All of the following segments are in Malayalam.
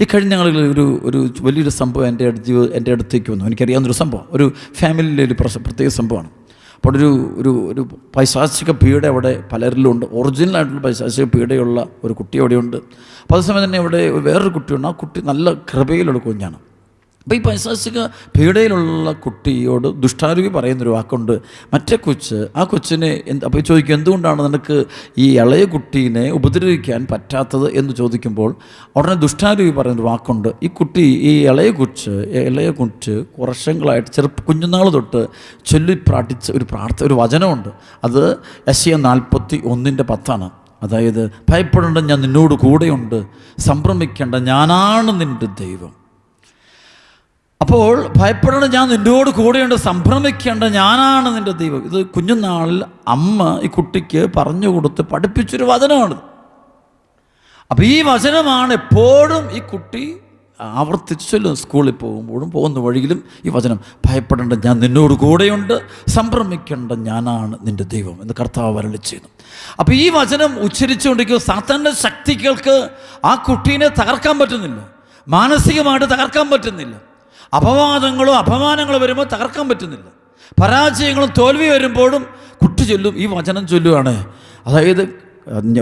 ഈ കഴിഞ്ഞ ഞങ്ങളിൽ ഒരു ഒരു വലിയൊരു സംഭവം എന്റെ അടുത്ത് എന്റെ അടുത്തേക്ക് വന്നു. എനിക്കറിയാവുന്നൊരു സംഭവം. ഒരു ഫാമിലിയിലെ ഒരു പ്രത്യേക സംഭവമാണ്. അപ്പോൾ ഒരു ഒരു ഒരു പൈശാചിക പീഡ അവിടെ പലരിലും ഉണ്ട് ഒറിജിനലായിട്ടുള്ള പൈശാചിക പീഡയുള്ള ഒരു കുട്ടി അവിടെയുണ്ട്. അപ്പോൾ അതേസമയം തന്നെ ഇവിടെ വേറൊരു കുട്ടിയുണ്ട്. ആ കുട്ടി നല്ല കൃപയിലുള്ള കുഞ്ഞാണ്. അപ്പോൾ ഈ പൈശാസിക പീഡയിലുള്ള കുട്ടിയോട് ദുഷ്ടാരൂപി പറയുന്നൊരു വാക്കുണ്ട്. മറ്റേ കൊച്ച് ആ കൊച്ചിനെ എന്ത് അപ്പോൾ ചോദിക്കും എന്തുകൊണ്ടാണ് നിനക്ക് ഈ ഇളയ കുട്ടീനെ ഉപദ്രവിക്കാൻ പറ്റാത്തത്? എന്ന് ചോദിക്കുമ്പോൾ ഉടനെ ദുഷ്ടാരൂപി പറയുന്നൊരു വാക്കുണ്ട്. ഈ കുട്ടി ഈ ഇളയ കൊച്ച് ഇളയ കുച്ച് വർഷങ്ങളായിട്ട് ചെറുപ്പ കുഞ്ഞുനാൾ തൊട്ട് ചൊല്ലി പ്രാർത്ഥിച്ച ഒരു പ്രാർത്ഥന ഒരു വചനമുണ്ട്. അത് എസ് നാൽപ്പത്തി ഒന്നിന്റെ പത്താണ്. അതായത് ഭയപ്പെടേണ്ട ഞാൻ നിന്നോട് കൂടെയുണ്ട്. സംഭ്രമിക്കേണ്ട ഞാനാണ് നിന്റെ ദൈവം. അപ്പോൾ ഭയപ്പെടേണ്ട ഞാൻ നിന്നോട് കൂടെയുണ്ട് സംഭ്രമിക്കേണ്ട ഞാനാണ് നിന്റെ ദൈവം. ഇത് കുഞ്ഞുനാളിൽ അമ്മ ഈ കുട്ടിക്ക് പറഞ്ഞു കൊടുത്ത് പഠിപ്പിച്ചൊരു വചനമാണ്. അപ്പോൾ ഈ വചനമാണ് എപ്പോഴും ഈ കുട്ടി ആവർത്തിച്ച് ചൊല്ലും. സ്കൂളിൽ പോകുമ്പോഴും പോകുന്ന വഴിയിലും ഈ വചനം ഭയപ്പെടേണ്ട ഞാൻ നിന്നോട് കൂടെയുണ്ട് സംഭ്രമിക്കേണ്ട ഞാനാണ് നിന്റെ ദൈവം എന്ന് കർത്താവ് വരളി ചെയ്യുന്നു. അപ്പോൾ ഈ വചനം ഉച്ചരിച്ചുകൊണ്ടിരിക്കുന്ന സാത്താന്റെ ശക്തികൾക്ക് ആ കുട്ടീനെ തകർക്കാൻ പറ്റുന്നില്ല. മാനസികമായിട്ട് തകർക്കാൻ പറ്റുന്നില്ല. അപവാദങ്ങളോ അപമാനങ്ങളും വരുമ്പോൾ തകർക്കാൻ പറ്റുന്നില്ല. പരാജയങ്ങളും തോൽവി വരുമ്പോഴും കുട്ടി ചൊല്ലും ഈ വചനം ചൊല്ലുവാണ്. അതായത്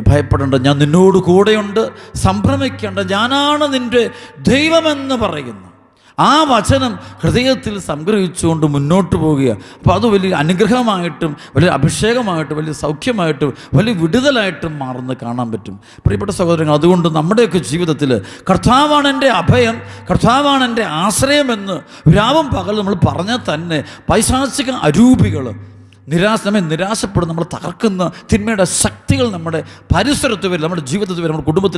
ഭയപ്പെടേണ്ട ഞാൻ നിന്നോട് കൂടെയുണ്ട് സംഭ്രമിക്കേണ്ട ഞാനാണ് നിന്റെ ദൈവമെന്ന് പറയുന്നു. ആ വചനം ഹൃദയത്തിൽ സംഗ്രഹിച്ചുകൊണ്ട് മുന്നോട്ട് പോവുക അപ്പോൾ അത് വലിയ അനുഗ്രഹമായിട്ടും വലിയ അഭിഷേകമായിട്ടും വലിയ സൗഖ്യമായിട്ടും വലിയ വിടുതലായിട്ടും മാറുന്ന കാണാൻ പറ്റും. പ്രിയപ്പെട്ട സഹോദരങ്ങൾ അതുകൊണ്ട് നമ്മുടെയൊക്കെ ജീവിതത്തിൽ കർത്താവാണ് എന്റെ അഭയം കർത്താവാണ് എന്റെ ആശ്രയമെന്ന് രാവും പകൽ നമ്മൾ പറഞ്ഞാൽ തന്നെ പൈശാചിക അരൂപികൾ നിരാശ നമ്മെ നിരാശപ്പെടും നമ്മൾ തകർക്കുന്ന തിന്മയുടെ ശക്തികൾ നമ്മുടെ പരിസരത്ത് വരും നമ്മുടെ ജീവിതത്തിൽ വരും നമ്മുടെ കുടുംബത്തിൽ